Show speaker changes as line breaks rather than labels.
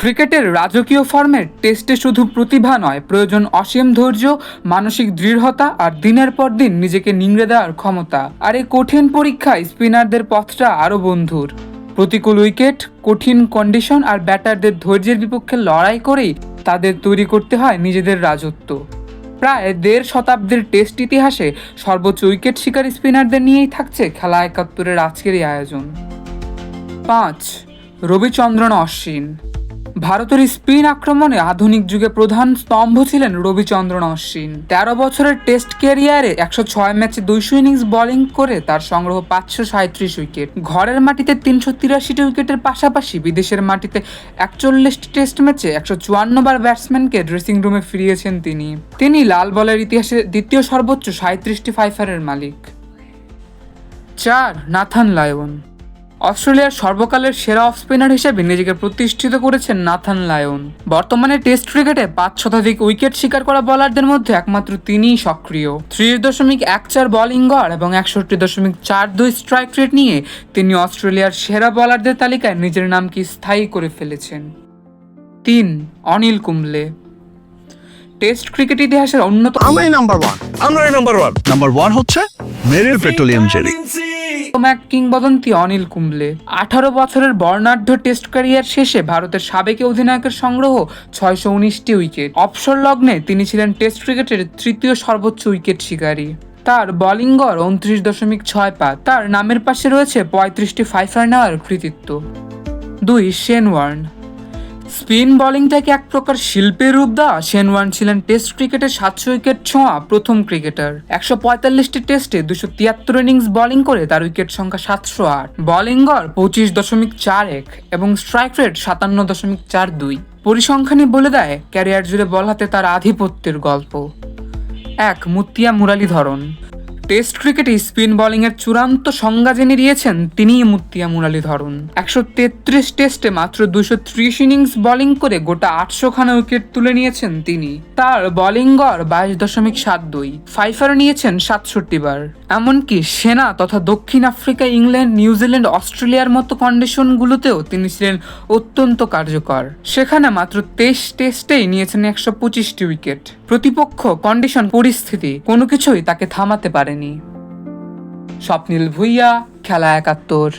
ক্রিকেটের রাজকীয় ফর্মের টেস্টে শুধু প্রতিভা নয়, প্রয়োজন অসীম ধৈর্য, মানসিক দৃঢ়তা আর দিনের পর দিন নিজেকে নিংড়ে দেওয়ার ক্ষমতা। আর এই কঠিন পরীক্ষায় স্পিনারদের পথটা আরও বন্ধুর। প্রতিকূল উইকেট, কঠিন কন্ডিশন আর ব্যাটারদের ধৈর্যের বিপক্ষে লড়াই করেই তাদের তৈরি করতে হয় নিজেদের রাজত্ব। প্রায় দেড় শতাব্দীর টেস্ট ইতিহাসে সর্বোচ্চ উইকেট শিকারী স্পিনারদের নিয়েই থাকছে খেলা একাত্তরের আজকের এই আয়োজন। পাঁচ, রবিচন্দ্রন অশ্বিন। ভারতের স্পিন আক্রমণে আধুনিক যুগে প্রধান স্তম্ভ ছিলেন রবিচন্দ্রন অশ্বিন। তেরো বছরের টেস্ট ক্যারিয়ারে একশো ছয় ম্যাচে, দুইশো ইনিংস বোলিং করে তার সংগ্রহ পাঁচশো সাঁত্রিশ উইকেট। ঘরের মাটিতে তিনশো তিরাশিটি উইকেটের পাশাপাশি বিদেশের মাটিতে একচল্লিশটি টেস্ট ম্যাচে একশো চুয়ান্ন বার ব্যাটসম্যানকে ড্রেসিং রুমে ফিরিয়েছেন তিনি। তিনি লাল বলের ইতিহাসে দ্বিতীয় সর্বোচ্চ সাঁত্রিশটি ফাইফারের মালিক। চার, নাথান লায়ন। অস্ট্রেলিয়ার সর্বকালের সেরা অফ স্পিনার হিসেবে নিজেকে প্রতিষ্ঠিত করেছেন নাথান লায়ন। বর্তমানে টেস্ট ক্রিকেটে পাঁচ শতাধিক উইকেট শিকার করা বলারদের মধ্যে একমাত্র তিনিই সক্রিয়। ত্রিশ দশমিক এক চার বোলিং গড় এবং একষট্টি দশমিক চার দুই স্ট্রাইক রেট নিয়ে তিনি অস্ট্রেলিয়ার সেরা বলারদের তালিকায় নিজের নামকে স্থায়ী করে ফেলেছেন। তিন অনিল কুম্বলে। টেস্ট ক্রিকেট ইতিহাসের অন্যতম
আমরাই নাম্বার ওয়ান আমরাই নাম্বার ওয়ান নাম্বার ওয়ান হচ্ছে মেরিল পেট্রোলিয়াম জেলি
অন্যতম এক কিংবদন্তি অনিল কুম্বলে। আঠারো বছরের বর্ণাঢ্য টেস্ট ক্যারিয়ার শেষে ভারতের সাবেক অধিনায়কের সংগ্রহ ছয়শো উনিশটি উইকেট। অবসর লগ্নে তিনি ছিলেন টেস্ট ক্রিকেটের তৃতীয় সর্বোচ্চ উইকেট শিকারী। তার বোলিং গড় উনত্রিশ দশমিক ছয় পা তার নামের পাশে রয়েছে পঁয়ত্রিশটি ফাইফার নেওয়ার কৃতিত্ব। দুই শেন ওয়ার্ন। স্পিন বোলিংটাকে এক প্রকার শিল্পের রূপ দা শেন ওয়ার্ন ছিলেন টেস্ট ক্রিকেটে সাতশো উইকেট ছোঁয়া প্রথম ক্রিকেটার। একশো পঁয়তাল্লিশটি টেস্টে দুশো তিয়াত্তর ইনিংস বোলিং করে তার উইকেট সংখ্যা সাতশো আট। বোলিং গড় পঁচিশ দশমিক চার এক এবং স্ট্রাইক রেট সাতান্ন দশমিক চার দুই। পরিসংখ্যানই বলে দেয়, ক্যারিয়ার জুড়ে বল হাতে তার আধিপত্যের গল্প। এক, মুতিয়া মুরালীধরন টেস্ট ক্রিকেটে স্পিন বোলিংয়ের চূড়ান্ত সংজ্ঞা জেনে দিয়েছেন তিনিই মুতিয়া মুরালীধরন একশো তেত্রিশ টেস্টে মাত্র দুশো ত্রিশ ইনিংস বোলিং করে গোটা আটশো খানা উইকেট তুলে নিয়েছেন তিনি। তার বোলিং গড় বাইশ দশমিক সাত দুই। ফাইফার নিয়েছেন সাতষট্টি বার। এমনকি সেনা তথা দক্ষিণ আফ্রিকা, ইংল্যান্ড, নিউজিল্যান্ড, অস্ট্রেলিয়ার মতো কন্ডিশনগুলোতেও তিনি ছিলেন অত্যন্ত কার্যকর। সেখানে মাত্র তেইশ টেস্টেই নিয়েছেন একশো পঁচিশটি উইকেট। প্রতিপক্ষ, কন্ডিশন, পরিস্থিতি কোনো কিছুই তাকে থামাতে পারেনি। স্বপ্নিল ভুইয়া খেলা একাত্তর।